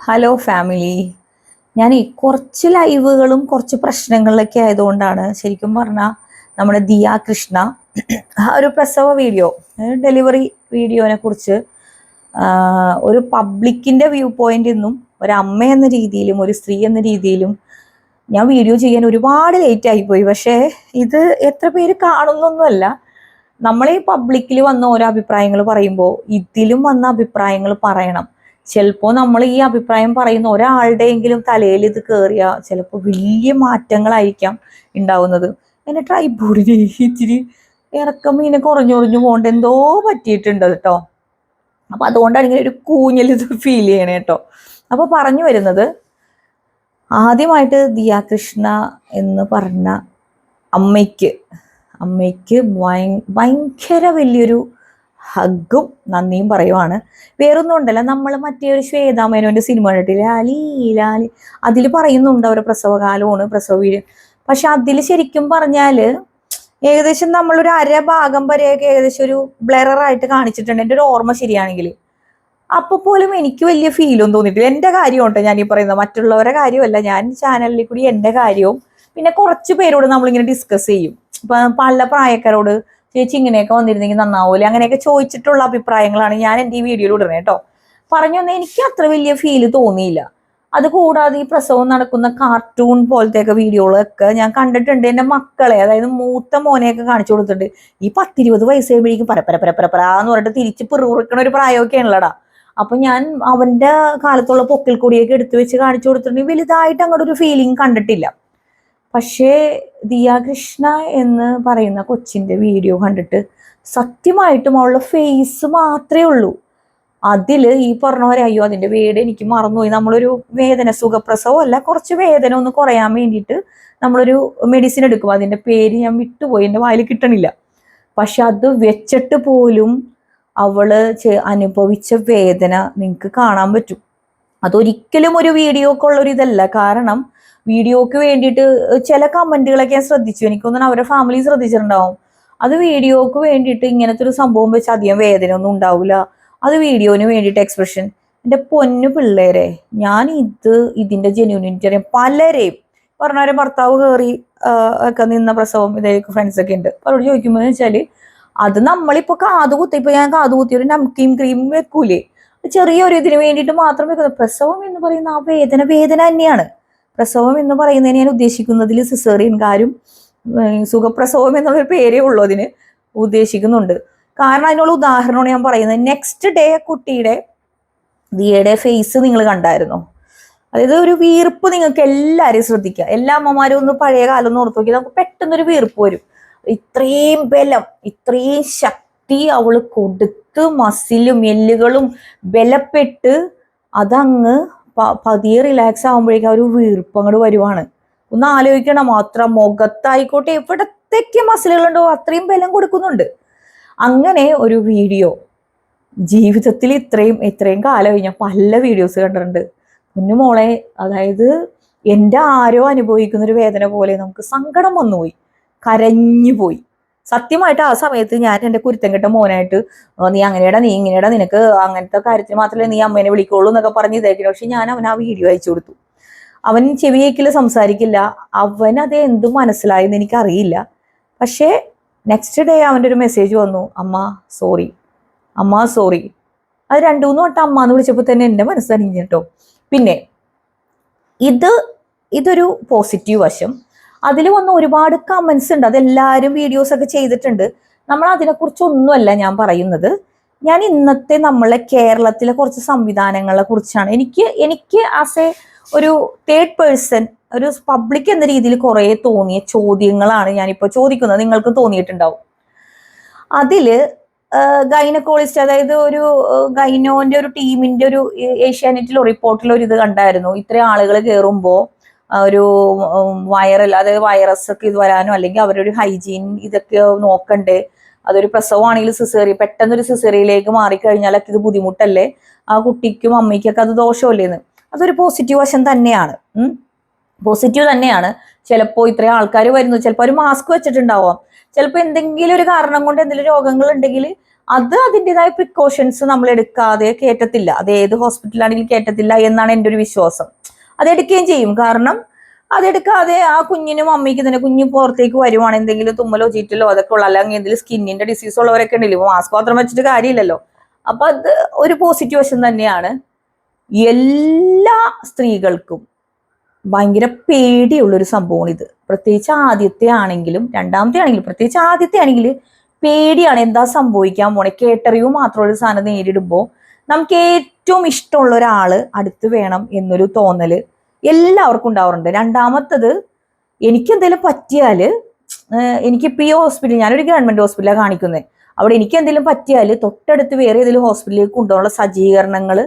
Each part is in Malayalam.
ഹലോ ഫാമിലി ഞാൻ കുറച്ച് ലൈവുകളും കുറച്ച് പ്രശ്നങ്ങളിലൊക്കെ ആയതുകൊണ്ടാണ് ശരിക്കും പറഞ്ഞാൽ നമ്മുടെ ദിയ കൃഷ്ണ ഒരു പ്രസവ വീഡിയോ ഡെലിവറി വീഡിയോനെ കുറിച്ച് ഒരു പബ്ലിക്കിന്റെ വ്യൂ പോയിന്റിൽ നിന്നും ഒരു അമ്മ എന്ന രീതിയിലും ഒരു സ്ത്രീ എന്ന രീതിയിലും ഞാൻ വീഡിയോ ചെയ്യാൻ ഒരുപാട് ലേറ്റ് ആയിപ്പോയി പക്ഷേ ഇത് എത്ര പേര് കാണുന്നൊന്നുമല്ല. നമ്മളെ പബ്ലിക്കിൽ വന്ന ഓരോ അഭിപ്രായങ്ങൾ പറയുമ്പോൾ ഇതിലും വന്ന അഭിപ്രായങ്ങൾ പറയണം. ചിലപ്പോൾ നമ്മൾ ഈ അഭിപ്രായം പറയുന്ന ഒരാളുടെയെങ്കിലും തലയിൽ ഇത് കയറിയ ചിലപ്പോൾ വലിയ മാറ്റങ്ങളായിരിക്കാം ഉണ്ടാവുന്നത്. എന്റെ ട്രൈബോർഡിന് ഇച്ചിരി ഇറക്കം ഇങ്ങനെ കുറഞ്ഞു കുറഞ്ഞു പോകേണ്ട. എന്തോ പറ്റിയിട്ടുണ്ട് കേട്ടോ അപ്പൊ അതുകൊണ്ടാണ് ഇങ്ങനെ ഒരു കൂഞ്ഞൽ ഇത് ഫീൽ ചെയ്യണേ കേട്ടോ അപ്പൊ പറഞ്ഞു വരുന്നത് ആദ്യമായിട്ട് ദിയാകൃഷ്ണ എന്ന് പറഞ്ഞ അമ്മയ്ക്ക് അമ്മയ്ക്ക് ഭയ- ഭയങ്കര വലിയൊരു ഹഗ്ഗും നന്ദിയും പറയുവാണ്. വേറൊന്നും ഉണ്ടല്ല. നമ്മൾ മറ്റേ ഒരു ശ്വേതാമേനോന്റെ സിനിമ കണ്ടിട്ടില്ലേ? ലാലി ലാലി. അതിൽ പറയുന്നുണ്ട് അവരുടെ പ്രസവകാലമാണ് പ്രസവ വീട്. പക്ഷെ അതിൽ ശരിക്കും പറഞ്ഞാൽ ഏകദേശം നമ്മളൊരു അര ഭാഗം വരെയൊക്കെ ഏകദേശം ഒരു ബ്ലററായിട്ട് കാണിച്ചിട്ടുണ്ട്. എന്റെ ഒരു ഓർമ്മ ശരിയാണെങ്കിൽ അപ്പൊ പോലും എനിക്ക് വലിയ ഫീലൊന്നും തോന്നിയിട്ടില്ല. എന്റെ കാര്യമുണ്ട് ഞാൻ ഈ പറയുന്നത്. മറ്റുള്ളവരുടെ കാര്യമല്ല. ഞാൻ ചാനലിൽ കൂടി എന്റെ കാര്യവും പിന്നെ കുറച്ച് പേരോട് നമ്മളിങ്ങനെ ഡിസ്കസ് ചെയ്യും. ഇപ്പൊ പല പ്രായക്കാരോട് ചേച്ചി ഇങ്ങനെയൊക്കെ വന്നിരുന്നെങ്കിൽ നന്നാവൂലേ? അങ്ങനെയൊക്കെ ചോദിച്ചിട്ടുള്ള അഭിപ്രായങ്ങളാണ് ഞാൻ എന്റെ ഈ വീഡിയോയിൽ ഇടുന്നത് കേട്ടോ. പറഞ്ഞു വന്നാൽ എനിക്ക് അത്ര വലിയ ഫീൽ തോന്നിയില്ല. അത് കൂടാതെ ഈ പ്രസവം നടക്കുന്ന കാർട്ടൂൺ പോലത്തെയൊക്കെ വീഡിയോകളൊക്കെ ഞാൻ കണ്ടിട്ടുണ്ട്. എന്റെ മക്കളെ അതായത് മൂത്ത മോനെയൊക്കെ കാണിച്ചു കൊടുത്തിട്ടുണ്ട്. ഈ പത്തിരുപത് വയസ്സ് കഴിയുമ്പോഴേക്കും പരപ്പര പര പരാന്ന് പറഞ്ഞിട്ട് തിരിച്ച് പിറുപിറുക്കണ ഒരു പ്രായമൊക്കെ ആണല്ലടാ. അപ്പൊ ഞാൻ അവന്റെ കാലത്തുള്ള പൊക്കിൽ കൂടിയൊക്കെ എടുത്തു വെച്ച് കാണിച്ചു കൊടുത്തിട്ടുണ്ടെങ്കിൽ വലുതായിട്ട് അങ്ങോട്ടൊരു ഫീലിംഗ് കണ്ടിട്ടില്ല. പക്ഷേ ദിയാകൃഷ്ണ എന്ന് പറയുന്ന കൊച്ചിന്റെ വീഡിയോ കണ്ടിട്ട് സത്യമായിട്ടും അവളുടെ ഫേസ് മാത്രമേ ഉള്ളൂ. അതിൽ ഈ പറഞ്ഞവരെ അയ്യോ അതിന്റെ വേട് എനിക്ക് മറന്നുപോയി. നമ്മളൊരു വേദന സുഖപ്രസവം അല്ല കുറച്ച് വേദന ഒന്ന് കുറയാൻ വേണ്ടിയിട്ട് നമ്മളൊരു മെഡിസിൻ എടുക്കും. അതിന്റെ പേര് ഞാൻ വിട്ടുപോയി. എന്റെ വായിൽ കിട്ടണില്ല. പക്ഷെ അത് വെച്ചിട്ട് പോലും അവൾ അനുഭവിച്ച വേദന നിങ്ങൾക്ക് കാണാൻ പറ്റും. അതൊരിക്കലും ഒരു വീഡിയോക്കുള്ളൊരിതല്ല കാരണം വീഡിയോക്ക് വേണ്ടിയിട്ട് ചില കമന്റുകളൊക്കെ ഞാൻ ശ്രദ്ധിച്ചു. എനിക്കൊന്നും അവരുടെ ഫാമിലി ശ്രദ്ധിച്ചിട്ടുണ്ടാവും. അത് വീഡിയോക്ക് വേണ്ടിയിട്ട് ഇങ്ങനത്തെ ഒരു സംഭവം വെച്ച് അധികം വേദന ഒന്നും ഉണ്ടാവില്ല അത് വീഡിയോന് വേണ്ടിയിട്ട് എക്സ്പ്രഷൻ എന്റെ പൊന്നു പിള്ളേരെ ഞാൻ ഇത് ഇതിന്റെ ജെന്യൂനിറ്റി പലരെയും പറഞ്ഞവരെ ഭർത്താവ് കയറി ഒക്കെ നിന്ന പ്രസവം ഇതേ ഫ്രണ്ട്സ് ഒക്കെ ഉണ്ട്. അവരോട് ചോദിക്കുമ്പോൾ വെച്ചാൽ അത് നമ്മളിപ്പോ കാത് കുത്തി ഇപ്പൊ ഞാൻ കാത് കുത്തി ഒരു നംകീം ക്രീം വെക്കൂലേ? ചെറിയൊരു ഇതിന് വേണ്ടിയിട്ട് മാത്രം വെക്കുന്നത് പ്രസവം എന്ന് പറയുന്ന ആ വേദന വേദന തന്നെയാണ്. പ്രസവം എന്ന് പറയുന്നതിന് ഞാൻ ഉദ്ദേശിക്കുന്നതിൽ സിസേറിയൻകാരും സുഖപ്രസവം എന്നുള്ളൊരു പേരേ ഉള്ളൂ അതിന് ഉദ്ദേശിക്കുന്നുണ്ട്. കാരണം അതിനുള്ള ഉദാഹരണമാണ് ഞാൻ പറയുന്നത്. നെക്സ്റ്റ് ഡേ കുട്ടിയുടെ ദിയയുടെ ഫേസ് നിങ്ങൾ കണ്ടായിരുന്നോ? അതായത് ഒരു വീർപ്പ് നിങ്ങൾക്ക് എല്ലാവരെയും ശ്രദ്ധിക്കുക. എല്ലാ അമ്മമാരും ഒന്ന് പഴയ കാലം ഒന്ന് ഓർത്ത് നോക്കി നമുക്ക് പെട്ടെന്നൊരു വീർപ്പ് വരും. ഇത്രയും ബലം ഇത്രയും ശക്തി അവൾ കൊടുത്ത് മസിലും എല്ലുകളും ബലപ്പെട്ട് അതങ്ങ് പതിയെ റിലാക്സ് ആകുമ്പോഴേക്കും ഒരു വീർപ്പ് അങ്ങോട്ട് വരുവാണ്. ഒന്ന് ആലോചിക്കണം മാത്രം മുഖത്തായിക്കോട്ടെ എവിടത്തേക്ക് മസിലുകളുണ്ടോ അത്രയും ബലം കൊടുക്കുന്നുണ്ട്. അങ്ങനെ ഒരു വീഡിയോ ജീവിതത്തിൽ ഇത്രയും ഇത്രയും കാലം കഴിഞ്ഞ പല വീഡിയോസ് കണ്ടിട്ടുണ്ട്. കുഞ്ഞു മോളെ അതായത് എന്റെ ആരോ അനുഭവിക്കുന്നൊരു വേദന പോലെ നമുക്ക് സങ്കടം വന്നുപോയി കരഞ്ഞു പോയി സത്യമായിട്ട് ആ സമയത്ത് ഞാൻ എന്റെ കുരുത്തം കെട്ട മോനായിട്ട് നീ അങ്ങനെയടാ നീ ഇങ്ങനെയടാ നിനക്ക് അങ്ങനത്തെ കാര്യത്തിന് മാത്രമേ നീ അമ്മേനെ വിളിക്കുള്ളൂ എന്നൊക്കെ പറഞ്ഞ് ഇതായിരിക്കും പക്ഷെ ഞാൻ അവൻ ആ വീഡിയോ അയച്ചു കൊടുത്തു. അവൻ ചെവിയേക്കിൽ സംസാരിക്കില്ല. അവൻ അത് എന്ത് മനസ്സിലായെന്ന് എനിക്കറിയില്ല. പക്ഷേ നെക്സ്റ്റ് ഡേ അവന്റെ ഒരു മെസ്സേജ് വന്നു. അമ്മ സോറി അമ്മ സോറി അത് രണ്ടു മൂന്ന് വട്ടം അമ്മ എന്ന് വിളിച്ചപ്പോൾ തന്നെ എന്റെ മനസ്സറിഞ്ഞു കേട്ടോ. പിന്നെ ഇത് ഇതൊരു പോസിറ്റീവ് വശം. അതിൽ വന്ന ഒരുപാട് കമന്റ്സ് ഉണ്ട്. അതെല്ലാവരും വീഡിയോസ് ഒക്കെ ചെയ്തിട്ടുണ്ട്. നമ്മൾ അതിനെക്കുറിച്ചൊന്നുമല്ല ഞാൻ പറയുന്നത്. ഞാൻ ഇന്നത്തെ നമ്മളെ കേരളത്തിലെ കുറച്ച് സംവിധാനങ്ങളെ കുറിച്ചാണ്. എനിക്ക് എനിക്ക് ആസ് എ ഒരു തേർഡ് പേഴ്സൺ ഒരു പബ്ലിക് എന്ന രീതിയിൽ കുറേ തോന്നിയ ചോദ്യങ്ങളാണ് ഞാനിപ്പോൾ ചോദിക്കുന്നത്. നിങ്ങൾക്ക് തോന്നിയിട്ടുണ്ടാവും. അതിൽ ഗൈനക്കോളിസ്റ്റ് അതായത് ഒരു ഗൈനോന്റെ ഒരു ടീമിന്റെ ഒരു ഏഷ്യാനെറ്റിൽ റിപ്പോർട്ടിൽ ഒരു ഇത് കണ്ടായിരുന്നു. ഇത്രയും ആളുകൾ കയറുമ്പോൾ ഒരു വൈറൽ അതായത് വൈറസ് ഒക്കെ ഇത് വരാനോ അല്ലെങ്കിൽ അവരൊരു ഹൈജീൻ ഇതൊക്കെ നോക്കണ്ടേ. അതൊരു പ്രസവമാണെങ്കിൽ സിസേറി പെട്ടെന്നൊരു സിസേറിയയിലേക്ക് മാറിക്കഴിഞ്ഞാലൊക്കെ ഇത് ബുദ്ധിമുട്ടല്ലേ? ആ കുട്ടിക്കും അമ്മയ്ക്കൊക്കെ അത് ദോഷമല്ലേന്ന്. അതൊരു പോസിറ്റീവ് വശം തന്നെയാണ്. പോസിറ്റീവ് തന്നെയാണ്. ചിലപ്പോൾ ഇത്രയും ആൾക്കാർ വരുന്നു. ചിലപ്പോൾ ഒരു മാസ്ക് വെച്ചിട്ടുണ്ടാവാം. ചിലപ്പോൾ എന്തെങ്കിലും ഒരു കാരണം കൊണ്ട് എന്തെങ്കിലും രോഗങ്ങൾ ഉണ്ടെങ്കിൽ അത് അതിന്റെതായ പ്രിക്കോഷൻസ് നമ്മൾ എടുക്കാതെ കയറ്റത്തില്ല അത് ഏത് ഹോസ്പിറ്റലാണെങ്കിലും കയറ്റത്തില്ല എന്നാണ് എന്റെ ഒരു വിശ്വാസം. അത് എടുക്കുകയും ചെയ്യും. കാരണം അതെടുക്കാതെ ആ കുഞ്ഞിനും അമ്മയ്ക്ക് തന്നെ കുഞ്ഞ് പുറത്തേക്ക് വരുവാണ്. എന്തെങ്കിലും തുമ്മലോ ചീറ്റലോ അതൊക്കെ ഉള്ള അല്ലെങ്കിൽ എന്തെങ്കിലും സ്കിന്നിന്റെ ഡിസീസ് ഉള്ളവരൊക്കെ ഉണ്ടല്ലോ. മാസ്ക് മാത്രം വെച്ചിട്ട് കാര്യമില്ലല്ലോ. അപ്പൊ അത് ഒരു പോസിറ്റീവ് വശം തന്നെയാണ്. എല്ലാ സ്ത്രീകൾക്കും ഭയങ്കര പേടിയുള്ളൊരു സംഭവമാണ് ഇത്. പ്രത്യേകിച്ച് ആദ്യത്തെ ആണെങ്കിലും രണ്ടാമത്തെ ആണെങ്കിലും പ്രത്യേകിച്ച് ആദ്യത്തെ ആണെങ്കിൽ പേടിയാണ്. എന്താ സംഭവിക്കാൻ പോണേ? കേട്ടറിവ് മാത്രമുള്ള സാധനം നേരിടുമ്പോൾ നമുക്ക് ഏറ്റവും ഇഷ്ടമുള്ള ഒരാൾ അടുത്ത് വേണം എന്നൊരു തോന്നൽ എല്ലാവർക്കും ഉണ്ടാവാറുണ്ട്. രണ്ടാമത്തത് എനിക്ക് എന്തെങ്കിലും പറ്റിയാൽ എനിക്ക് എനിക്കിപ്പോ ഈ ഹോസ്പിറ്റൽ ഞാനൊരു ഗവൺമെന്റ് ഹോസ്പിറ്റലാണ് കാണിക്കുന്നത് അവിടെ എനിക്ക് എന്തെങ്കിലും പറ്റിയാൽ തൊട്ടടുത്ത് വേറെ ഏതെങ്കിലും ഹോസ്പിറ്റലിലേക്ക് കൊണ്ടുപോകാനുള്ള സജ്ജീകരണങ്ങൾ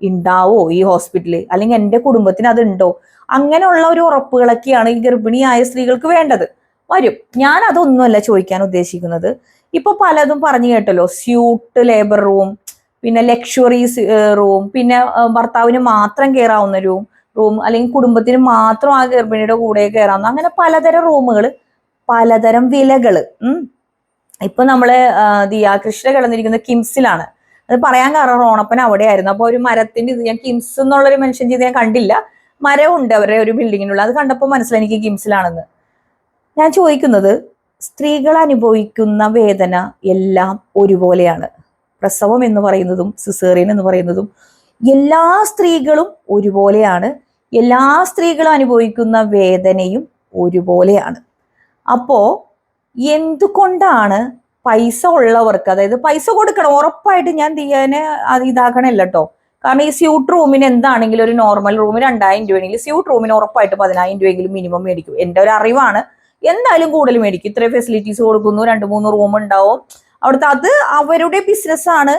ഉണ്ടാവോ ഈ ഹോസ്പിറ്റലിൽ അല്ലെങ്കിൽ എന്റെ കുടുംബത്തിന് അത് ഉണ്ടോ അങ്ങനെയുള്ള ഒരു ഉറപ്പുകളൊക്കെയാണ് ഈ ഗർഭിണിയായ സ്ത്രീകൾക്ക് വേണ്ടത്. വരും. ഞാൻ അതൊന്നുമല്ല ചോദിക്കാൻ ഉദ്ദേശിക്കുന്നത്. ഇപ്പൊ പലതും പറഞ്ഞു കേട്ടല്ലോ. സ്യൂട്ട് ലേബർ റൂം പിന്നെ ലക്ഷറീസ് റൂം പിന്നെ ഭർത്താവിന് മാത്രം കയറാവുന്ന റൂം റൂം അല്ലെങ്കിൽ കുടുംബത്തിന് മാത്രം ആ ഗർഭിണിയുടെ കൂടെ കയറാവുന്ന അങ്ങനെ പലതരം റൂമുകൾ പലതരം വിലകൾ ഇപ്പൊ നമ്മൾ ദിയാ കൃഷ്ണ കിടന്നിരിക്കുന്ന കിംസിലാണ്. അത് പറയാൻ കാരണം റോണപ്പൻ അവിടെയായിരുന്നു. അപ്പൊ ഒരു മരത്തിന്റെ ഇത് ഞാൻ കിംസ് എന്നുള്ളൊരു മെൻഷൻ ചെയ്ത് ഞാൻ കണ്ടില്ല. മരമുണ്ട് അവരുടെ ഒരു ബിൽഡിങ്ങിനുള്ള അത് കണ്ടപ്പോൾ മനസ്സിലായി എനിക്ക് കിംസിലാണെന്ന്. ഞാൻ ചോദിക്കുന്നത് സ്ത്രീകൾ അനുഭവിക്കുന്ന വേദന എല്ലാം ഒരുപോലെയാണ്. പ്രസവം എന്ന് പറയുന്നതും സിസേറിയൻ എന്ന് പറയുന്നതും എല്ലാ സ്ത്രീകളും ഒരുപോലെയാണ്. എല്ലാ സ്ത്രീകളും അനുഭവിക്കുന്ന വേദനയും ഒരുപോലെയാണ്. അപ്പോ എന്തുകൊണ്ടാണ് പൈസ ഉള്ളവർക്ക് അതായത് പൈസ കൊടുക്കണം ഉറപ്പായിട്ട് ഞാൻ ദിയാനെ അത് ഇതാക്കണല്ല കേട്ടോ കാരണം ഈ സ്യൂട്ട് റൂമിന് എന്താണെങ്കിലും ഒരു നോർമൽ റൂമിന് രണ്ടായിരം രൂപയെങ്കിൽ സ്യൂട്ട് റൂമിന് ഉറപ്പായിട്ട് പതിനായിരം രൂപയെങ്കിലും മിനിമം മേടിക്കും. എന്റെ ഒരു അറിവാണ്. എന്തായാലും കൂടുതൽ മേടിക്കും. ഇത്രയും ഫെസിലിറ്റീസ് കൊടുക്കുന്നു രണ്ട് മൂന്ന് റൂം ഉണ്ടാവും. അവിടുത്തെ അത് അവരുടെ ബിസിനസ്സാണ്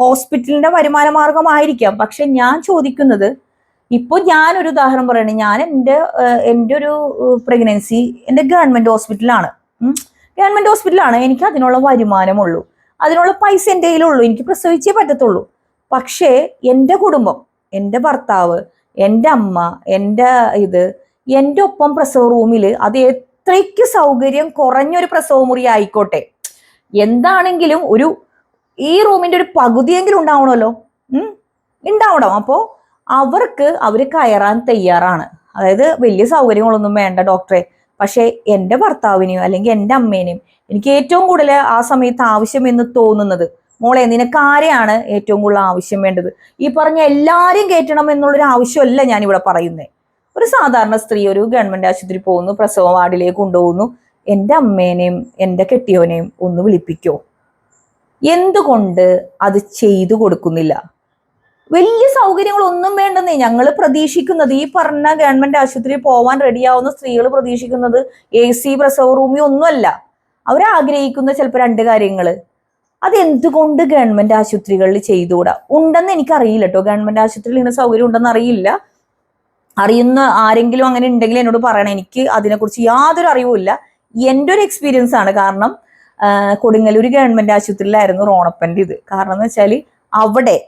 ഹോസ്പിറ്റലിന്റെ വരുമാന മാർഗമായിരിക്കാം. പക്ഷെ ഞാൻ ചോദിക്കുന്നത് ഇപ്പൊ ഞാനൊരു ഉദാഹരണം പറയണേ. ഞാൻ എന്റെ എന്റെ ഒരു പ്രഗ്നൻസി എന്റെ ഗവൺമെന്റ് ഹോസ്പിറ്റലാണ് ഗവൺമെന്റ് ഹോസ്പിറ്റലാണ് എനിക്ക് അതിനുള്ള വരുമാനമുള്ളൂ. അതിനുള്ള പൈസ എന്റെ കയ്യിലുള്ളൂ. എനിക്ക് പ്രസവിച്ചേ പറ്റത്തുള്ളൂ. പക്ഷേ എന്റെ കുടുംബം എന്റെ ഭർത്താവ് എന്റെ അമ്മ എന്റെ ഇത് എന്റെ ഒപ്പം പ്രസവ റൂമിൽ അത് എത്രയ്ക്ക് സൗകര്യം കുറഞ്ഞൊരു പ്രസവ മുറി ആയിക്കോട്ടെ. എന്താണെങ്കിലും ഒരു ഈ റൂമിന്റെ ഒരു പകുതിയെങ്കിലും ഉണ്ടാവണമല്ലോ. ഉണ്ടാവണം. അപ്പോൾ അവർക്ക് അവർ കയറാൻ തയ്യാറാണ്. അതായത് വലിയ സൗകര്യങ്ങളൊന്നും വേണ്ട ഡോക്ടറെ. പക്ഷേ എന്റെ ഭർത്താവിനെയും അല്ലെങ്കിൽ എന്റെ അമ്മേനെയും എനിക്ക് ഏറ്റവും കൂടുതൽ ആ സമയത്ത് ആവശ്യമെന്ന് തോന്നുന്നത് മോളെ നിനക്ക് ആരെയാണ് ഏറ്റവും കൂടുതൽ ആവശ്യം വേണ്ടത്? ഈ പറഞ്ഞ എല്ലാരെയും കയറ്റണം എന്നുള്ളൊരു ആവശ്യമല്ല ഞാനിവിടെ പറയുന്നത് ഒരു സാധാരണ സ്ത്രീ ഒരു ഗവൺമെന്റ് ആശുപത്രി പോകുന്നു പ്രസവ വാർഡിലേക്ക് കൊണ്ടുപോകുന്നു. എന്റെ അമ്മേനെയും എന്റെ കെട്ടിയോനെയും ഒന്ന് വിളിപ്പിക്കോ. എന്തുകൊണ്ട് അത് ചെയ്തു കൊടുക്കുന്നില്ല? വലിയ സൗകര്യങ്ങളൊന്നും വേണ്ടെന്നേ ഞങ്ങൾ പ്രതീക്ഷിക്കുന്നത്. ഈ പറഞ്ഞ ഗവൺമെന്റ് ആശുപത്രിയിൽ പോവാൻ റെഡിയാവുന്ന സ്ത്രീകൾ പ്രതീക്ഷിക്കുന്നത് എ സി പ്രസവ റൂമി ഒന്നുമല്ല. അവരാഗ്രഹിക്കുന്ന ചിലപ്പോൾ രണ്ട് കാര്യങ്ങൾ അതെന്തുകൊണ്ട് ഗവൺമെന്റ് ആശുപത്രികളിൽ ചെയ്തുകൂടാ? ഉണ്ടെന്ന് എനിക്കറിയില്ല കേട്ടോ ഗവൺമെന്റ് ആശുപത്രിയിൽ ഇങ്ങനെ സൗകര്യം ഉണ്ടെന്ന് അറിയില്ല. അറിയുന്ന ആരെങ്കിലും അങ്ങനെ ഉണ്ടെങ്കിൽ എന്നോട് പറയണം. എനിക്ക് അതിനെക്കുറിച്ച് യാതൊരു അറിവുമില്ല. എന്റെ ഒരു എക്സ്പീരിയൻസ് ആണ്. കാരണം കൊടുങ്ങല്ലൂർ ഗവൺമെന്റ് ആശുപത്രിയിലായിരുന്നു റോണപ്പന്റെ ഇത്. കാരണം എന്ന് വെച്ചാൽ അവിടെ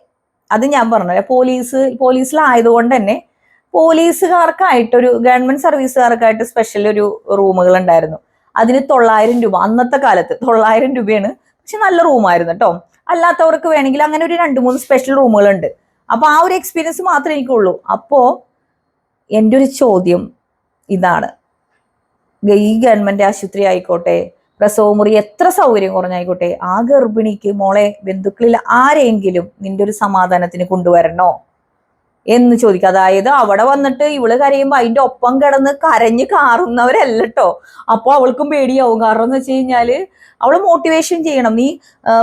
അത് ഞാൻ പറഞ്ഞു പോലീസ് പോലീസിലായതുകൊണ്ട് തന്നെ പോലീസുകാർക്കായിട്ടൊരു ഗവൺമെന്റ് സർവീസുകാർക്കായിട്ട് സ്പെഷ്യൽ ഒരു റൂമുകൾ ഉണ്ടായിരുന്നു. അതിന് തൊള്ളായിരം രൂപ അന്നത്തെ കാലത്ത് തൊള്ളായിരം രൂപയാണ്. പക്ഷെ നല്ല റൂമായിരുന്നു കേട്ടോ അല്ലാത്തവർക്ക് വേണമെങ്കിൽ അങ്ങനെ ഒരു രണ്ട് മൂന്ന് സ്പെഷ്യൽ റൂമുകളുണ്ട്. അപ്പൊ ആ ഒരു എക്സ്പീരിയൻസ് മാത്രമേ എനിക്കുള്ളൂ. അപ്പോ എന്റെ ഒരു ചോദ്യം ഇതാണ്. ഈ ഗവൺമെന്റ് ആശുപത്രി ആയിക്കോട്ടെ പ്രസവമുറി എത്ര സൗകര്യം കുറഞ്ഞായിക്കോട്ടെ ആ ഗർഭിണിക്ക് മോളെ ബന്ധുക്കളിൽ ആരെങ്കിലും നിന്റെ ഒരു സമാധാനത്തിന് കൊണ്ടുവരണോ? എന്ന് ചോദിക്കുക അതായത് അവിടെ വന്നിട്ട് ഇവൾ കരയുമ്പോ അതിന്റെ ഒപ്പം കിടന്ന് കരഞ്ഞ് കാറുന്നവരല്ല കേട്ടോ അപ്പൊ അവൾക്കും പേടിയാവും. കാരണം എന്ന് വെച്ച് കഴിഞ്ഞാൽ അവൾ മോട്ടിവേഷൻ ചെയ്യണം. നീ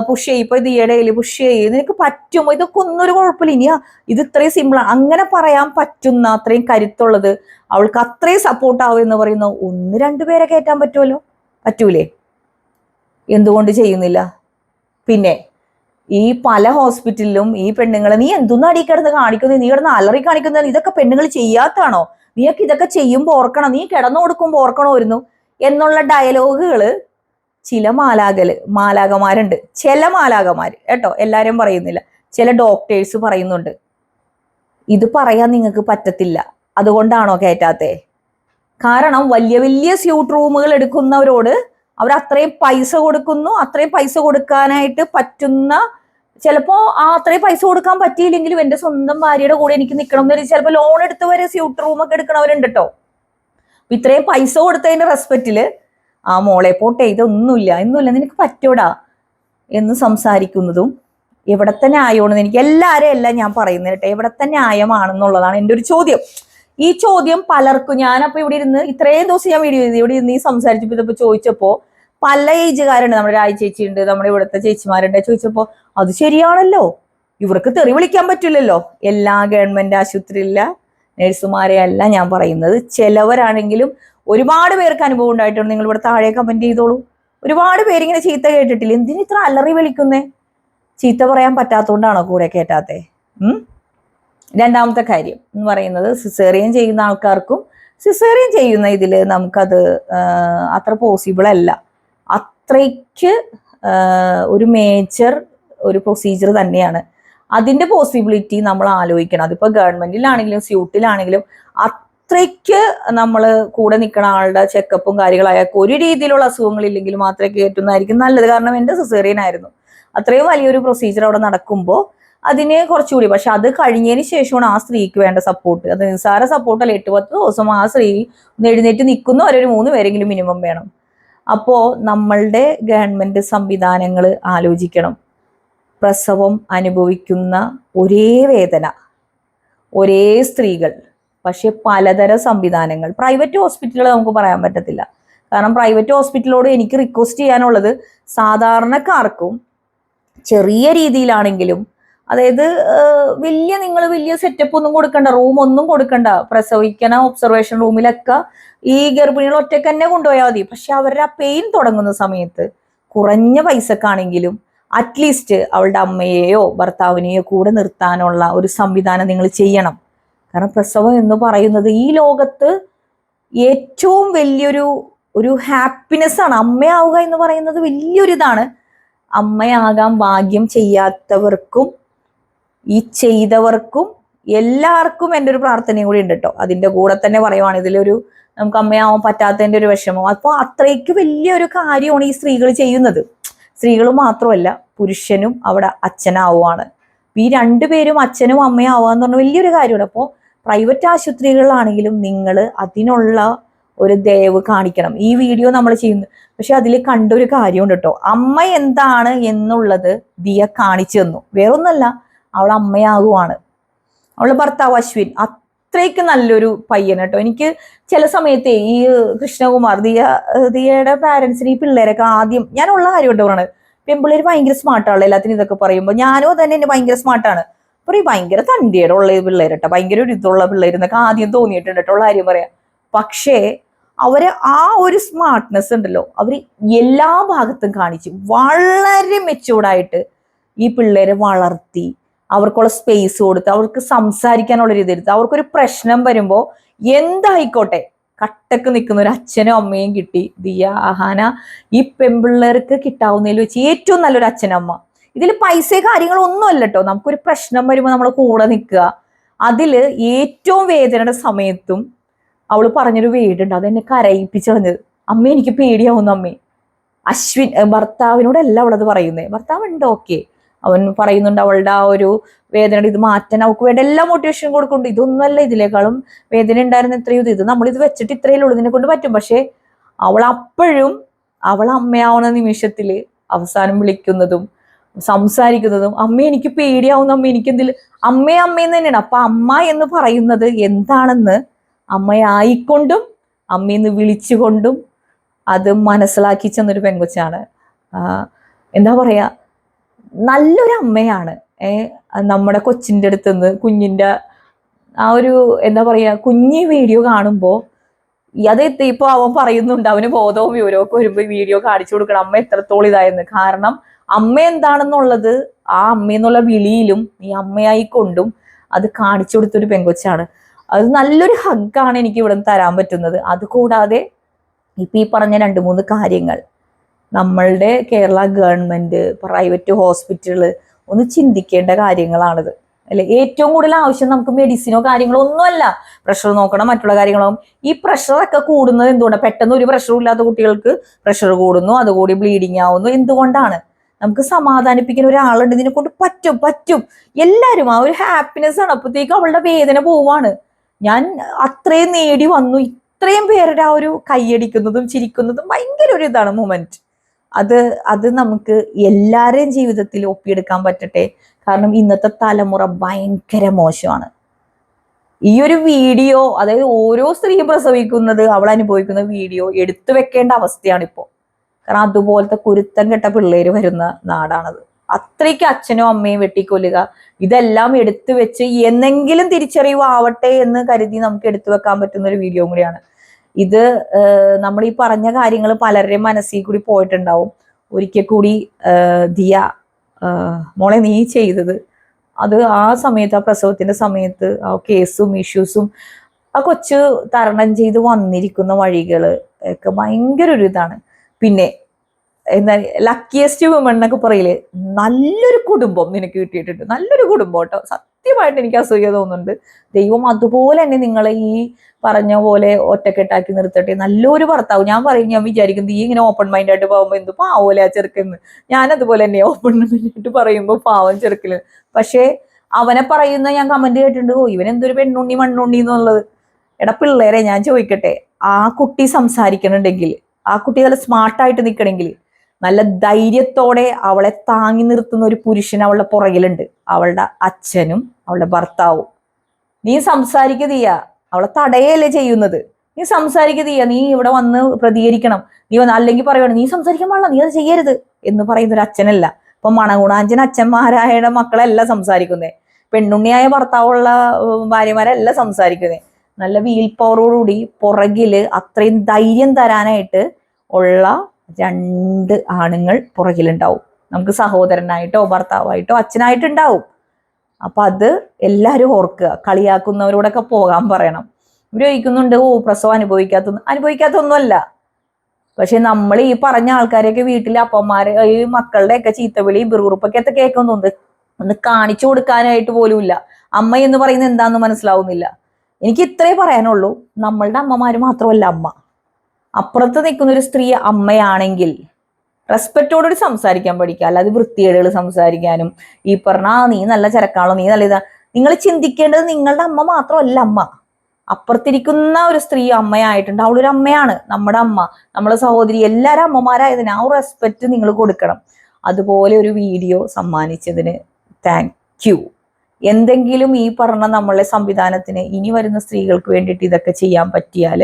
പുഷ് ചെയ്യും. ഇപ്പൊ ഇത് ഈയിടയിൽ പുഷ് ചെയ്യും. നിനക്ക് പറ്റുമോ? ഇതൊക്കെ ഒന്നൊരു കുഴപ്പമില്ല. ഇനി ഇത് ഇത്രയും സിമ്പിളാണ് അങ്ങനെ പറയാൻ പറ്റുന്ന അത്രയും കരുത്തുള്ളത് അവൾക്ക് അത്രയും സപ്പോർട്ട് ആവും എന്ന് പറയുന്ന ഒന്ന് രണ്ടുപേരെ കയറ്റാൻ പറ്റുമല്ലോ? പറ്റൂലേ? എന്തുകൊണ്ട് ചെയ്യുന്നില്ല? പിന്നെ ഈ പല ഹോസ്പിറ്റലിലും ഈ പെണ്ണുങ്ങളെ നീ എന്തൊന്നും അടി കിടന്ന് കാണിക്കുന്നത് നീ കിടന്ന് അലറി കാണിക്കുന്നത് ഇതൊക്കെ പെണ്ണുങ്ങൾ ചെയ്യാത്താണോ? നീയൊക്കെ ഇതൊക്കെ ചെയ്യുമ്പോൾ ഓർക്കണം. നീ കിടന്നു കൊടുക്കുമ്പോൾ ഓർക്കണമായിരുന്നു. എന്നുള്ള ഡയലോഗുകൾ ചില മാലാകൽ മാലാകമാരുണ്ട്. ചില മാലാകമാര് കേട്ടോ? എല്ലാരും പറയുന്നില്ല. ചില ഡോക്ടേഴ്സ് പറയുന്നുണ്ട്. ഇത് പറയാൻ നിങ്ങൾക്ക് പറ്റത്തില്ല. അതുകൊണ്ടാണോ കയറ്റാത്തേ കാരണം വലിയ വലിയ സ്യൂട്ട് റൂമുകൾ എടുക്കുന്നവരോട് അവർ അത്രയും പൈസ കൊടുക്കുന്നു അത്രയും പൈസ കൊടുക്കാനായിട്ട് പറ്റുന്ന ചിലപ്പോ ആ അത്രയും പൈസ കൊടുക്കാൻ പറ്റിയില്ലെങ്കിലും എന്റെ സ്വന്തം ഭാര്യയുടെ കൂടെ എനിക്ക് നിൽക്കണം എന്ന് ചിലപ്പോൾ ലോൺ എടുത്ത് വരെ സ്യൂട്ട് റൂം ഒക്കെ എടുക്കണവരുണ്ട് കേട്ടോ ഇത്രയും പൈസ കൊടുത്തതിന്റെ റെസ്പെക്റ്റിൽ ആ മോളെ പോട്ടെ ഇതൊന്നുമില്ല ഇന്നുമില്ല നിനക്ക് പറ്റൂടാ എന്ന് സംസാരിക്കുന്നതും എവിടത്തെ ന്യായമാണെന്ന് എനിക്ക് എല്ലാവരെയും ഞാൻ പറയുന്നത് കേട്ടോ എവിടത്തെ ന്യായമാണെന്നുള്ളതാണ് എന്റെ ഒരു ചോദ്യം. ഈ ചോദ്യം പലർക്കും ഞാനപ്പോ ഇവിടെ ഇരുന്ന് ഇത്രയും ദിവസം ഞാൻ വീഡിയോ ചെയ്തു ഇവിടെ ഇരുന്ന് ഈ സംസാരിച്ചപ്പോ ഇതിപ്പോ ചോദിച്ചപ്പോ പല ഏജുകാരുണ്ട് നമ്മുടെ രാജ് ചേച്ചി ഉണ്ട് നമ്മുടെ ഇവിടുത്തെ ചേച്ചിമാരുണ്ട്. ചോദിച്ചപ്പോ അത് ശരിയാണല്ലോ. ഇവർക്ക് തെറി വിളിക്കാൻ പറ്റില്ലല്ലോ. എല്ലാ ഗവൺമെന്റ് ആശുപത്രിയില്ല നഴ്സുമാരെ അല്ല ഞാൻ പറയുന്നത്. ചിലവരാണെങ്കിലും ഒരുപാട് പേർക്ക് അനുഭവം ഉണ്ടായിട്ടുണ്ട്. നിങ്ങൾ ഇവിടെ താഴെ കമന്റ് ചെയ്തോളൂ. ഒരുപാട് പേരിങ്ങനെ ചീത്ത കേട്ടിട്ടില്ല? എന്തിനു ഇത്ര അലറി വിളിക്കുന്നേ? ചീത്ത പറയാൻ പറ്റാത്തതുകൊണ്ടാണോ കൂടെ കേട്ടാത്തേ? ഉം? രണ്ടാമത്തെ കാര്യം എന്ന് പറയുന്നത് സിസേറിയൻ ചെയ്യുന്ന ആൾക്കാർക്കും സിസേറിയൻ ചെയ്യുന്ന ഇതിൽ നമുക്കത് അത്ര പോസിബിൾ അല്ല. അത്രയ്ക്ക് ഒരു മേജർ ഒരു പ്രൊസീജിയർ തന്നെയാണ്. അതിന്റെ പോസിബിലിറ്റി നമ്മൾ ആലോചിക്കണം. അതിപ്പോ ഗവൺമെന്റിലാണെങ്കിലും സ്യൂട്ടിലാണെങ്കിലും അത്രയ്ക്ക് നമ്മൾ കൂടെ നിൽക്കുന്ന ആളുടെ ചെക്കപ്പും കാര്യങ്ങളായാൽ ഒരു രീതിയിലുള്ള അസുഖങ്ങളില്ലെങ്കിൽ മാത്രമേ കയറ്റുന്നതായിരിക്കും നല്ലത്. കാരണം എന്റെ സിസേറിയൻ ആയിരുന്നു. അത്രയും വലിയൊരു പ്രൊസീജിയർ അവിടെ നടക്കുമ്പോൾ അതിന് കുറച്ചുകൂടി. പക്ഷെ അത് കഴിഞ്ഞതിന് ശേഷമാണ് ആ സ്ത്രീക്ക് വേണ്ട സപ്പോർട്ട് അത് നിസ്സാര സപ്പോർട്ടല്ല എട്ട് പത്ത് ദിവസം ആ സ്ത്രീ എഴുന്നേറ്റ് നിൽക്കുന്ന. ഒരു മൂന്ന് പേരെങ്കിലും മിനിമം വേണം. അപ്പോൾ നമ്മളുടെ ഗവൺമെന്റ് സംവിധാനങ്ങൾ ആലോചിക്കണം. പ്രസവം അനുഭവിക്കുന്ന ഒരേ വേദന ഒരേ സ്ത്രീകൾ പക്ഷെ പലതരം സംവിധാനങ്ങൾ. പ്രൈവറ്റ് ഹോസ്പിറ്റലുകൾ നമുക്ക് പറയാൻ പറ്റത്തില്ല. കാരണം പ്രൈവറ്റ് ഹോസ്പിറ്റലോട് എനിക്ക് റിക്വസ്റ്റ് ചെയ്യാനുള്ളത് സാധാരണക്കാർക്കും ചെറിയ രീതിയിലാണെങ്കിലും അതായത് വലിയ നിങ്ങൾ വലിയ സെറ്റപ്പ് ഒന്നും കൊടുക്കണ്ട റൂം ഒന്നും കൊടുക്കണ്ട. പ്രസവിക്കണ ഒബ്സർവേഷൻ റൂമിലൊക്കെ ഈ ഗർഭിണികൾ ഒറ്റയ്ക്ക് തന്നെ കൊണ്ടുപോയാൽ മതി. പക്ഷെ അവരുടെ ആ പെയിൻ തുടങ്ങുന്ന സമയത്ത് കുറഞ്ഞ പൈസക്കാണെങ്കിലും അറ്റ്ലീസ്റ്റ് അവളുടെ അമ്മയെയോ ഭർത്താവിനെയോ കൂടെ നിർത്താനുള്ള ഒരു സംവിധാനം നിങ്ങൾ ചെയ്യണം. കാരണം പ്രസവം എന്ന് പറയുന്നത് ഈ ലോകത്ത് ഏറ്റവും വലിയൊരു ഒരു ഹാപ്പിനെസ് ആണ്. അമ്മയാവുക എന്ന് പറയുന്നത് വലിയൊരു ഇതാണ് അമ്മയാകാൻ ഭാഗ്യം ചെയ്യാത്തവർക്കും ഈ ചെയ്തവർക്കും എല്ലാവർക്കും എന്റെ ഒരു പ്രാർത്ഥനയും കൂടി ഉണ്ട് കേട്ടോ അതിന്റെ കൂടെ തന്നെ പറയുവാണ് ഇതിലൊരു നമുക്ക് അമ്മയാവാൻ പറ്റാത്തതിന്റെ ഒരു വിഷമം. അപ്പോൾ അത്രയ്ക്ക് വലിയൊരു കാര്യമാണ് ഈ സ്ത്രീകൾ ചെയ്യുന്നത്. സ്ത്രീകൾ മാത്രമല്ല പുരുഷനും അവിടെ അച്ഛനാവുകയാണ് ഈ രണ്ടുപേരും അച്ഛനും അമ്മയും ആവുക എന്ന് പറഞ്ഞാൽ വലിയൊരു കാര്യമാണ്. അപ്പോൾ പ്രൈവറ്റ് ആശുപത്രികളിലാണെങ്കിലും നിങ്ങൾ അതിനുള്ള ഒരു ദയവ് കാണിക്കണം. ഈ വീഡിയോ നമ്മൾ ചെയ്യുന്നു പക്ഷെ അതിൽ കണ്ടൊരു കാര്യമുണ്ട് കേട്ടോ അമ്മ എന്താണ് എന്നുള്ളത് ദിയ കാണിച്ചു തന്നു. വേറൊന്നല്ല അവൾ അമ്മയാകുവാണ്. അവൾ ഭർത്താവ് അശ്വിൻ. അത്രയ്ക്ക് നല്ലൊരു പയ്യൻ കേട്ടോ. എനിക്ക് ചില സമയത്തെ ഈ കൃഷ്ണകുമാർ ദിയ ദിയയുടെ പാരൻസിന് ഈ പിള്ളേരൊക്കെ ആദ്യം ഞാനുള്ള കാര്യം കേട്ടോ പറയണത്. പെൺപിള്ളേർ ഭയങ്കര സ്മാർട്ടാണ് എല്ലാത്തിനും ഇതൊക്കെ പറയുമ്പോൾ ഞാനും തന്നെ എന്നെ ഭയങ്കര സ്മാർട്ടാണ് പറയും ഭയങ്കര തണ്ടിയുടെ ഉള്ള പിള്ളേരട്ടെ ഭയങ്കര ഒരു ഇതുള്ള പിള്ളേരെന്നൊക്കെ ആദ്യം തോന്നിയിട്ടുണ്ട് കേട്ടോ. ഉള്ള കാര്യം പറയാം. പക്ഷേ അവർ ആ ഒരു സ്മാർട്ട്നെസ് ഉണ്ടല്ലോ. അവർ എല്ലാ ഭാഗത്തും കാണിച്ചു വളരെ മെച്ചൂർഡായിട്ട് ഈ പിള്ളേരെ വളർത്തി അവർക്കുള്ള സ്പേസ് കൊടുത്ത് അവർക്ക് സംസാരിക്കാനുള്ള രീതി എടുത്ത് അവർക്കൊരു പ്രശ്നം വരുമ്പോൾ എന്തായിക്കോട്ടെ? കട്ടക്ക് നിൽക്കുന്ന ഒരു അച്ഛനും അമ്മയും കിട്ടി. ദിയ അഹാന ഈ പെൺപിള്ളേർക്ക് കിട്ടാവുന്നതിൽ വെച്ച് ഏറ്റവും നല്ലൊരു അച്ഛനമ്മ ഇതിൽ പൈസ കാര്യങ്ങളൊന്നും അല്ല കേട്ടോ നമുക്കൊരു പ്രശ്നം വരുമ്പോൾ നമ്മൾ കൂടെ നിൽക്കുക. അതിൽ ഏറ്റവും വേദനയുടെ സമയത്തും അവൾ പറഞ്ഞൊരു വീടുണ്ട് അതെന്നെ കരയിപ്പിച്ചു പറഞ്ഞത് അമ്മ എനിക്ക് പേടിയാവുന്നു അമ്മേ. അശ്വിൻ ഭർത്താവിനോടല്ല അവളത് പറയുന്നത് ഭർത്താവ് ഉണ്ട് ഓക്കെ അവൻ പറയുന്നുണ്ട് അവളുടെ ആ ഒരു വേദന ഇത് മാറ്റാൻ അവൾക്ക് വേണ്ട എല്ലാ മോട്ടിവേഷനും കൊടുക്കുന്നുണ്ട്. ഇതൊന്നല്ല ഇതിനേക്കാളും വേദന ഉണ്ടായിരുന്ന എത്രയോ ഇത്. നമ്മൾ ഇത് വെച്ചിട്ട് ഇത്രയേ ഉള്ളൂ. ഇതിനെ കൊണ്ട് പറ്റും. പക്ഷേ അവൾ അപ്പോഴും അവൾ അമ്മയാവുന്ന നിമിഷത്തിൽ അവസാനം വിളിക്കുന്നതും സംസാരിക്കുന്നതും അമ്മ എനിക്ക് പേടിയാവുന്ന. അമ്മ എനിക്ക് എന്തിൽ അമ്മ അമ്മയെന്ന് തന്നെയാണ്. അപ്പൊ അമ്മ എന്ന് പറയുന്നത് എന്താണെന്ന് അമ്മയായിക്കൊണ്ടും അമ്മയെന്ന് വിളിച്ചുകൊണ്ടും അത് മനസ്സിലാക്കി ചെന്നൊരു പെൺകൊച്ചാണ്. എന്താ പറയാ? നല്ലൊരു അമ്മയാണ് നമ്മുടെ കൊച്ചിന്റെ അടുത്ത് നിന്ന് കുഞ്ഞിന്റെ ആ ഒരു എന്താ പറയാ കുഞ്ഞി വീഡിയോ കാണുമ്പോൾ അത് ഇപ്പൊ അവൻ പറയുന്നുണ്ട് അവന് ബോധവും വിവരവും ഒക്കെ വരുമ്പോൾ വീഡിയോ കാണിച്ചു കൊടുക്കണം. അമ്മ എത്രത്തോളം ഇതായെന്ന്. കാരണം അമ്മ എന്താണെന്നുള്ളത് ആ അമ്മയെന്നുള്ള വിളിയിലും ഈ അമ്മയായി കൊണ്ടും അത് കാണിച്ചു കൊടുത്തൊരു പെങ്കൊച്ചാണ് അത് നല്ലൊരു ഹഗ്ഗാണ് എനിക്ക് ഇവിടെ നിന്ന് തരാൻ പറ്റുന്നത്. അതുകൂടാതെ ഇപ്പൊ ഈ പറഞ്ഞ രണ്ട് മൂന്ന് കാര്യങ്ങൾ. നമ്മളുടെ കേരള ഗവൺമെന്റ് പ്രൈവറ്റ് ഹോസ്പിറ്റലുകൾ ഒന്ന് ചിന്തിക്കേണ്ട കാര്യങ്ങളാണിത്. അല്ലെ ഏറ്റവും കൂടുതൽ ആവശ്യം നമുക്ക് മെഡിസിനോ കാര്യങ്ങളോ ഒന്നുമല്ല. പ്രഷർ നോക്കണം മറ്റുള്ള കാര്യങ്ങളോ. ഈ പ്രഷറൊക്കെ കൂടുന്നത് എന്തുകൊണ്ടാണ് പെട്ടെന്ന് ഒരു പ്രഷറും ഇല്ലാത്ത കുട്ടികൾക്ക് പ്രഷർ കൂടുന്നു അതുകൂടി ബ്ലീഡിങ് ആവുന്നു. എന്തുകൊണ്ടാണ്? നമുക്ക് സമാധാനിപ്പിക്കുന്ന ഒരാളുണ്ട് ഇതിനെ കൊണ്ട് പറ്റും പറ്റും. എല്ലാവരും ആ ഒരു ഹാപ്പിനെസ് ആണ്. അപ്പോഴത്തേക്കും അവളുടെ വേദന പോവാണ്. ഞാൻ അത്രയും നേടി വന്നു. ഇത്രയും പേരുടെ ആ ഒരു കൈയടിക്കുന്നതും ചിരിക്കുന്നതും ഭയങ്കര ഒരു ഇതാണ് മൊമെന്റ് അത് അത് നമുക്ക് എല്ലാവരെയും ജീവിതത്തിൽ ഒപ്പിയെടുക്കാൻ പറ്റട്ടെ. കാരണം ഇന്നത്തെ തലമുറ ഭയങ്കര മോശമാണ്. ഈ ഒരു വീഡിയോ അതായത് ഓരോ സ്ത്രീ പ്രസവിക്കുന്നത് അവൾ അനുഭവിക്കുന്ന വീഡിയോ എടുത്തു വെക്കേണ്ട അവസ്ഥയാണ് ഇപ്പോൾ കാരണം അതുപോലത്തെ കുരുത്തം കെട്ട പിള്ളേര് വരുന്ന നാടാണത്. അത്രയ്ക്ക് അച്ഛനും അമ്മയും വെട്ടിക്കൊല്ലുക ഇതെല്ലാം എടുത്തു വെച്ച് എന്നെങ്കിലും തിരിച്ചറിവ് ആവട്ടെ എന്ന് കരുതി നമുക്ക് എടുത്തു വെക്കാൻ പറ്റുന്ന ഒരു വീഡിയോ കൂടിയാണ്. ഇത് നമ്മൾ ഈ പറഞ്ഞ കാര്യങ്ങൾ പലരുടെയും മനസ്സിൽ കൂടി പോയിട്ടുണ്ടാവും. ഒരിക്കൽ കൂടി ദിയ മോളെ നീ ചെയ്തത്. അത് ആ സമയത്ത് ആ പ്രസവത്തിന്റെ സമയത്ത് ആ കേസും ഇഷ്യൂസും ആ കൊച്ചു തരണം ചെയ്ത് വന്നിരിക്കുന്ന വഴികൾ ഒക്കെ ഭയങ്കര ഒരു ഇതാണ്. പിന്നെ എന്താ ലക്കിയസ്റ്റ് വുമൺ എന്നൊക്കെ പറയില്ലേ? നല്ലൊരു കുടുംബം നിനക്ക് കിട്ടിയിട്ടുണ്ട്. നല്ലൊരു കുടുംബം കേട്ടോ. സത്യമായിട്ട് എനിക്ക് അസൂയ തോന്നുന്നുണ്ട്. ദൈവം അതുപോലെ തന്നെ നിങ്ങളെ ഈ പറഞ്ഞ പോലെ ഒറ്റക്കെട്ടാക്കി നിർത്തട്ടെ. നല്ലൊരു ഭർത്താവ്. ഞാൻ പറയും ഞാൻ വിചാരിക്കുന്നത് ഈ ഇങ്ങനെ ഓപ്പൺ മൈൻഡ് ആയിട്ട് പോകുമ്പോൾ എന്ത് പാവോലെ ആ ചെറുക്കെന്ന് ഞാൻ അതുപോലെ തന്നെ ഓപ്പൺ മൈൻഡ് ആയിട്ട് പറയുമ്പോൾ പാവം ചെറുക്കിൽ പക്ഷേ അവനെ പറയുന്ന ഞാൻ കമന്റ് കേട്ടിട്ടുണ്ട്. ഓ ഇവൻ എന്തൊരു പെണ്ണുണ്ണി മണ്ണുണ്ണി എന്നുള്ളത്. എടാ പിള്ളേരെ ഞാൻ ചോദിക്കട്ടെ ആ കുട്ടി സംസാരിക്കണുണ്ടെങ്കിൽ ആ കുട്ടി നല്ല സ്മാർട്ടായിട്ട് നിൽക്കണമെങ്കിൽ നല്ല ധൈര്യത്തോടെ അവളെ താങ്ങി നിർത്തുന്ന ഒരു പുരുഷൻ അവളുടെ പുറകിലുണ്ട്. അവളുടെ അച്ഛനും അവളുടെ ഭർത്താവും. നീ സംസാരിക്കതീയ അവളെ തടയല്ലേ ചെയ്യുന്നത്. നീ സംസാരിക്കതീയ നീ ഇവിടെ വന്ന് പ്രതികരിക്കണം. നീ വന്ന് അല്ലെങ്കിൽ പറയണം നീ സംസാരിക്കാൻ പാടില്ല നീ അത് ചെയ്യരുത് എന്ന് പറയുന്ന ഒരു അച്ഛനല്ല. ഇപ്പൊ മണഗുണാഞ്ചൻ അച്ഛന്മാരായ മക്കളല്ല സംസാരിക്കുന്നേ. പെണ്ണുണ്ണിയായ ഭർത്താവുള്ള ഭാര്യമാരല്ല സംസാരിക്കുന്നേ. നല്ല വീൽ പവറോടുകൂടി പുറകിൽ അത്രയും ധൈര്യം തരാനായിട്ട് ഉള്ള രണ്ട് ആണുങ്ങൾ പുറകിലുണ്ടാവും. നമുക്ക് സഹോദരനായിട്ടോ ഭർത്താവായിട്ടോ അച്ഛനായിട്ടുണ്ടാവും. അപ്പൊ അത് എല്ലാവരും ഓർക്കുക. കളിയാക്കുന്നവരോടൊക്കെ പോകാൻ പറയണം. ഇവർ ചോദിക്കുന്നുണ്ട് ഓ പ്രസവം അനുഭവിക്കാത്ത അനുഭവിക്കാത്തൊന്നുമല്ല. പക്ഷെ നമ്മൾ ഈ പറഞ്ഞ ആൾക്കാരെയൊക്കെ വീട്ടിലെ അപ്പന്മാരെ ഈ മക്കളുടെയൊക്കെ ചീത്തവിളി ബിറുറുപ്പൊക്കെ ഒക്കെ കേൾക്കുന്നുണ്ട് ഒന്ന് കാണിച്ചു കൊടുക്കാനായിട്ട് പോലും ഇല്ല അമ്മ എന്ന് പറയുന്നത് എന്താന്ന് മനസ്സിലാവുന്നില്ല. എനിക്ക് ഇത്രേ പറയാനുള്ളൂ. നമ്മളുടെ അമ്മമാര് മാത്രമല്ല അമ്മ. അപ്പുറത്ത് നിൽക്കുന്ന ഒരു സ്ത്രീ അമ്മയാണെങ്കിൽ റെസ്പെക്റ്റോടുകൂടി സംസാരിക്കാൻ പഠിക്കുക. അല്ലാതെ വൃത്തികേടുകൾ സംസാരിക്കാനും ഈ പറഞ്ഞ ആ നീ നല്ല ചരക്കാണോ? നീ നല്ല ഇതാ. നിങ്ങൾ ചിന്തിക്കേണ്ടത് നിങ്ങളുടെ അമ്മ മാത്രമല്ല അമ്മ. അപ്പുറത്തിരിക്കുന്ന ഒരു സ്ത്രീ അമ്മയായിട്ടുണ്ട്. അവളൊരു അമ്മയാണ് നമ്മുടെ അമ്മ. നമ്മളെ സഹോദരി എല്ലാവരും അമ്മമാരായതിന് ആ റെസ്പെക്റ്റ് നിങ്ങൾ കൊടുക്കണം. അതുപോലെ ഒരു വീഡിയോ സമ്മാനിച്ചതിന് താങ്ക് യു എന്തെങ്കിലും ഈ പറഞ്ഞ നമ്മളെ സംവിധാനത്തിന് ഇനി വരുന്ന സ്ത്രീകൾക്ക് വേണ്ടിയിട്ട് ഇതൊക്കെ ചെയ്യാൻ പറ്റിയാൽ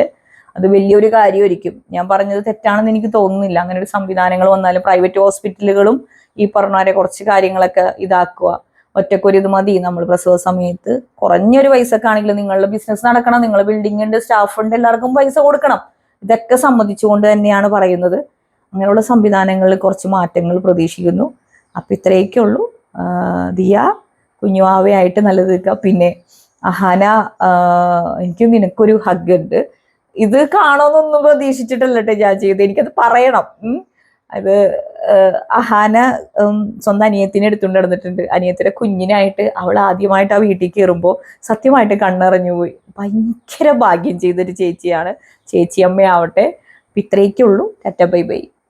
അത് വലിയൊരു കാര്യമായിരിക്കും. ഞാൻ പറഞ്ഞത് തെറ്റാണെന്ന് എനിക്ക് തോന്നുന്നില്ല. അങ്ങനെ ഒരു സംവിധാനങ്ങൾ വന്നാലും പ്രൈവറ്റ് ഹോസ്പിറ്റലുകളും ഈ പറഞ്ഞവരെ കുറച്ച് കാര്യങ്ങളൊക്കെ ഇതാക്കുക. ഒറ്റക്കൊരു ഇത് മതി. നമ്മൾ പ്രസവ സമയത്ത് കുറഞ്ഞൊരു പൈസക്ക് ആണെങ്കിലും നിങ്ങളുടെ ബിസിനസ് നടക്കണം. നിങ്ങൾ ബിൽഡിംഗ് ഉണ്ട് സ്റ്റാഫ് ഉണ്ട് എല്ലാവർക്കും പൈസ കൊടുക്കണം. ഇതൊക്കെ സമ്മതിച്ചുകൊണ്ട് തന്നെയാണ് പറയുന്നത്. അങ്ങനെയുള്ള സംവിധാനങ്ങളിൽ കുറച്ച് മാറ്റങ്ങൾ പ്രതീക്ഷിക്കുന്നു. അപ്പം ഇത്രയൊക്കെ ഉള്ളൂ. ദിയ കുഞ്ഞുവാവയായിട്ട് നല്ലത് നിൽക്കുക പിന്നെ അഹാന എനിക്ക് നിനക്കൊരു ഹഗ് ഉണ്ട്. ഇത് കാണുമെന്നൊന്നും പ്രതീക്ഷിച്ചിട്ടല്ല കേട്ടോ ഞാൻ ചെയ്ത് എനിക്കത് പറയണം. അത് അഹാന സ്വന്തം അനിയത്തിനെ എടുത്തുകൊണ്ട് നടന്നിട്ടുണ്ട്. അനിയത്തിന്റെ കുഞ്ഞിനായിട്ട് അവൾ ആദ്യമായിട്ട് ആ വീട്ടിൽ കയറുമ്പോൾ സത്യമായിട്ട് കണ്ണിറഞ്ഞു പോയി. ഭയങ്കര ഭാഗ്യം ചെയ്തൊരു ചേച്ചിയാണ്. ചേച്ചിയമ്മയാവട്ടെ ഇത്രയൊക്കെ ഉള്ളൂ ടാറ്റ ബൈ ബൈ.